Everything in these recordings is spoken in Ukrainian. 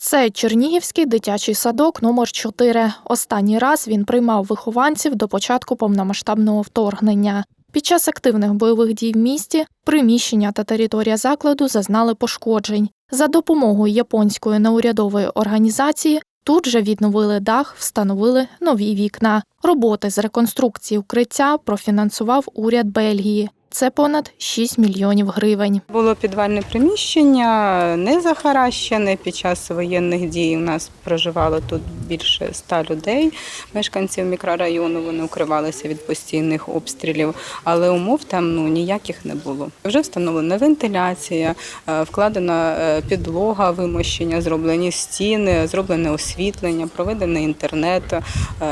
Це Чернігівський дитячий садок номер 4 Останній раз він приймав вихованців до початку повномасштабного вторгнення. Під час активних бойових дій в місті приміщення та територія закладу зазнали пошкоджень. За допомогою японської неурядової організації тут же відновили дах, встановили нові вікна. Роботи з реконструкції укриття профінансував уряд Бельгії. Це понад 6 мільйонів гривень. Було підвальне приміщення, не захаращене. Під час воєнних дій у нас проживало тут більше ста людей, мешканців мікрорайону. Вони укривалися від постійних обстрілів, але умов там ну ніяких не було. Вже встановлена вентиляція, е, вкладена е, підлога, вимощення, зроблені стіни, зроблене освітлення, проведений інтернет, е,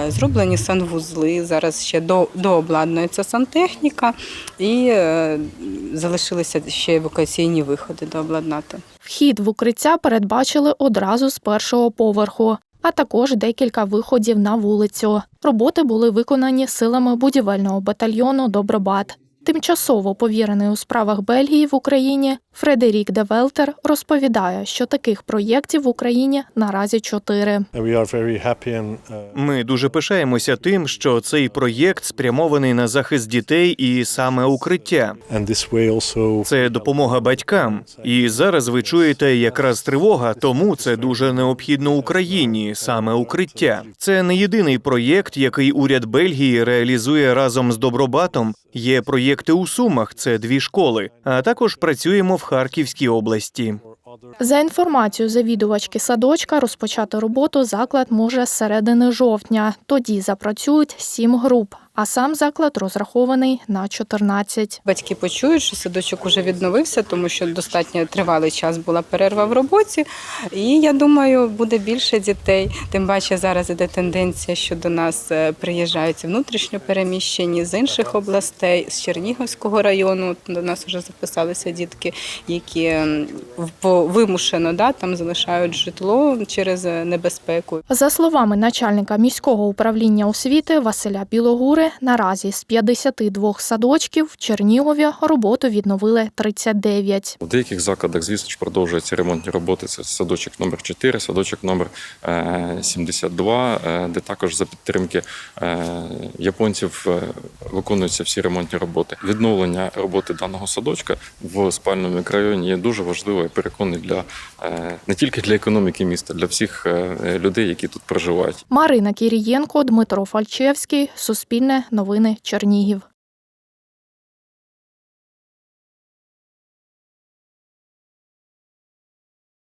зроблені санвузли. Зараз ще до, дообладнується сантехніка і е, залишилися ще евакуаційні виходи дообладнати. Вхід в укриття передбачили одразу з першого поверху, а також декілька виходів на вулицю. Роботи були виконані силами будівельного батальйону Добробат. Тимчасово повірений у справах Бельгії в Україні Фредерік Девелтер розповідає, що таких проєктів в Україні наразі чотири. Uh, Ми дуже пишаємося тим, що цей проєкт спрямований на захист дітей і саме укриття. Це допомога батькам. І зараз ви чуєте якраз тривога, тому це дуже необхідно Україні, саме укриття. Це не єдиний проєкт, який уряд Бельгії реалізує разом з Добробатом. Є проєкти у Сумах, це дві школи. А також працюємо в Харківській області. За інформацією завідувачки садочка, розпочати роботу заклад може з середини жовтня. Тоді запрацюють сім груп, а сам заклад розрахований на 14. Батьки почують, що садочок уже відновився, тому що достатньо тривалий час була перерва в роботі. І я думаю, буде більше дітей. Тим паче зараз іде тенденція, що до нас е, приїжджають внутрішньо переміщені з інших областей, з Чернігівського району. До нас вже записалися дітки, які вимушено да, там залишають житло через е, небезпеку. За словами начальника міського управління освіти Василя Білогури, наразі з 52 садочків в Чернігові роботу відновили 39. У деяких закладах, звісно ж, продовжуються ремонтні роботи. Це садочок номер 4, садочок номер е, 72, е, де також за підтримки е, японців е, виконуються всі ремонтні роботи. Відновлення роботи даного садочка в спальному мікрорайоні є дуже важливо і переконаний для е, не тільки для економіки міста, для всіх е, людей, які тут проживають. Марина Кірієнко, Дмитро Фальчевський, Суспільне новини Чернігів.